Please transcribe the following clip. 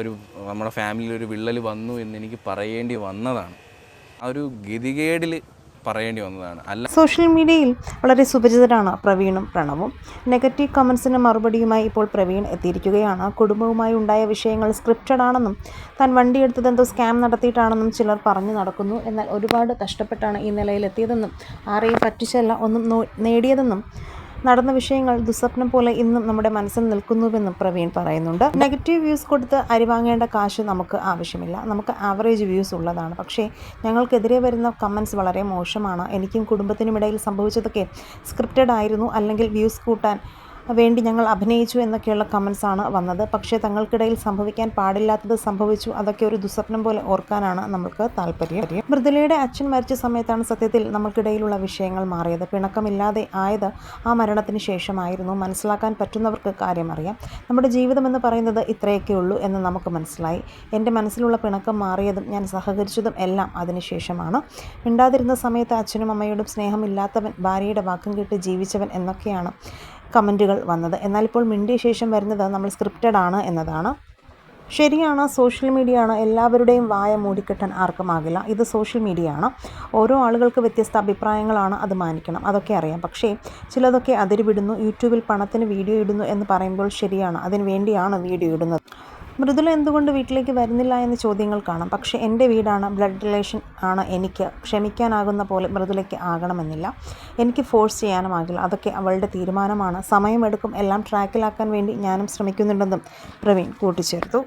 ഒരു നമ്മുടെ ഫാമിലിയിൽ ഒരു വിള്ളൽ വന്നു എന്ന് എനിക്ക് പറയേണ്ടി വന്നതാണ്. ആ ഒരു ഗതികേടിൽ പറയേണ്ടി വന്നതാണ്. അല്ല സോഷ്യൽ മീഡിയയിൽ വളരെ സുപരിചിതരാണ് പ്രവീണും പ്രണവും. നെഗറ്റീവ് കമൻസിന് മറുപടിയുമായി ഇപ്പോൾ പ്രവീൺ എത്തിയിരിക്കുകയാണ്. കുടുംബവുമായി ഉണ്ടായ വിഷയങ്ങൾ സ്ക്രിപ്റ്റഡ് ആണെന്നും താൻ വണ്ടിയെടുത്തത് എന്തോ സ്കാം നടത്തിയിട്ടാണെന്നും ചിലർ പറഞ്ഞു നടക്കുന്നു. എന്നാൽ ഒരുപാട് കഷ്ടപ്പെട്ടാണ് ഈ നിലയിലെത്തിയതെന്നും ആരെയും പറ്റിച്ചല്ല ഒന്നും നേടിയതെന്നും നടന്ന വിഷയങ്ങൾ ദുസ്വപ്നം പോലെ ഇന്നും നമ്മുടെ മനസ്സിൽ നിൽക്കുന്നുവെന്നും പ്രവീൺ പറയുന്നുണ്ട്. നെഗറ്റീവ് വ്യൂസ് കൊടുത്ത് അരിവാങ്ങേണ്ട കാശ് നമുക്ക് ആവശ്യമില്ല. നമുക്ക് ആവറേജ് വ്യൂസ് ഉള്ളതാണ്. പക്ഷേ ഞങ്ങൾക്കെതിരെ വരുന്ന കമൻസ് വളരെ മോശമാണ്. എനിക്കും കുടുംബത്തിനുമിടയിൽ സംഭവിച്ചതൊക്കെ സ്ക്രിപ്റ്റഡ് ആയിരുന്നു. അല്ലെങ്കിൽ വ്യൂസ് കൂട്ടാൻ വേണ്ടി ഞങ്ങൾ അഭിനയിച്ചു എന്നൊക്കെയുള്ള കമൻസാണ് വന്നത്. പക്ഷേ തങ്ങൾക്കിടയിൽ സംഭവിക്കാൻ പാടില്ലാത്തത് സംഭവിച്ചു. അതൊക്കെ ഒരു ദുസ്വപ്നം പോലെ ഓർക്കാനാണ് നമ്മൾക്ക് താല്പര്യം. മൃദുലയുടെ അച്ഛൻ മരിച്ച സമയത്താണ് സത്യത്തിൽ നമ്മൾക്കിടയിലുള്ള വിഷയങ്ങൾ മാറിയത്. പിണക്കമില്ലാതെ ആയത് ആ മരണത്തിന് ശേഷമായിരുന്നു. മനസ്സിലാക്കാൻ പറ്റുന്നവർക്ക് കാര്യമറിയാം നമ്മുടെ ജീവിതം എന്ന് പറയുന്നത് ഇത്രയൊക്കെ ഉള്ളൂ എന്ന് നമുക്ക് മനസ്സിലായി. എന്റെ മനസ്സിലുള്ള പിണക്കം മാറിയതും ഞാൻ സഹകരിച്ചതും എല്ലാം അതിനുശേഷമാണ് മിണ്ടാതിരുന്ന സമയത്ത് അച്ഛനും അമ്മയോടും സ്നേഹമില്ലാത്തവൻ ഭാര്യയുടെ വാക്കും കേട്ട് ജീവിച്ചവൻ എന്നൊക്കെയാണ് കമന്റുകൾ വന്നത്. എന്നാൽ ഇപ്പോൾ മിണ്ടിയ ശേഷം വരുന്നത് നമ്മൾ സ്ക്രിപ്റ്റഡ് ആണ് എന്നതാണ്. ശരിയാണ് സോഷ്യൽ മീഡിയ ആണ്. എല്ലാവരുടെയും വായ മൂടിക്കെട്ടാൻ ആർക്കുമാകില്ല ഇത് സോഷ്യൽ മീഡിയ ആണ്. ഓരോ ആളുകൾക്ക് വ്യത്യസ്ത അഭിപ്രായങ്ങളാണ് അത് മാനിക്കണം. അതൊക്കെ അറിയാം. പക്ഷേ ചിലതൊക്കെ അതിരുവിടുന്നു. യൂട്യൂബിൽ പണത്തിന് വീഡിയോ ഇടുന്നു എന്ന് പറയുമ്പോൾ ശരിയാണ്. അതിന് വേണ്ടിയാണ് വീഡിയോ ഇടുന്നത്. മൃദുല എന്തുകൊണ്ട് വീട്ടിലേക്ക് വരുന്നില്ല എന്ന ചോദ്യങ്ങൾ കാണാം. പക്ഷേ എന്റെ വീടാണ് ബ്ലഡ് റിലേഷൻ ആണ് എനിക്ക് ക്ഷമിക്കാനാകുന്ന പോലെ മൃദുലയ്ക്ക് ആകണമെന്നില്ല. എനിക്ക് ഫോഴ്സ് ചെയ്യാനും ആകില്ല. അതൊക്കെ അവളുടെ തീരുമാനമാണ്. സമയമെടുക്കും. എല്ലാം ട്രാക്കിലാക്കാൻ വേണ്ടി ഞാനും ശ്രമിക്കുന്നുണ്ടെന്നും പ്രവീൺ കൂട്ടിച്ചേർത്തു.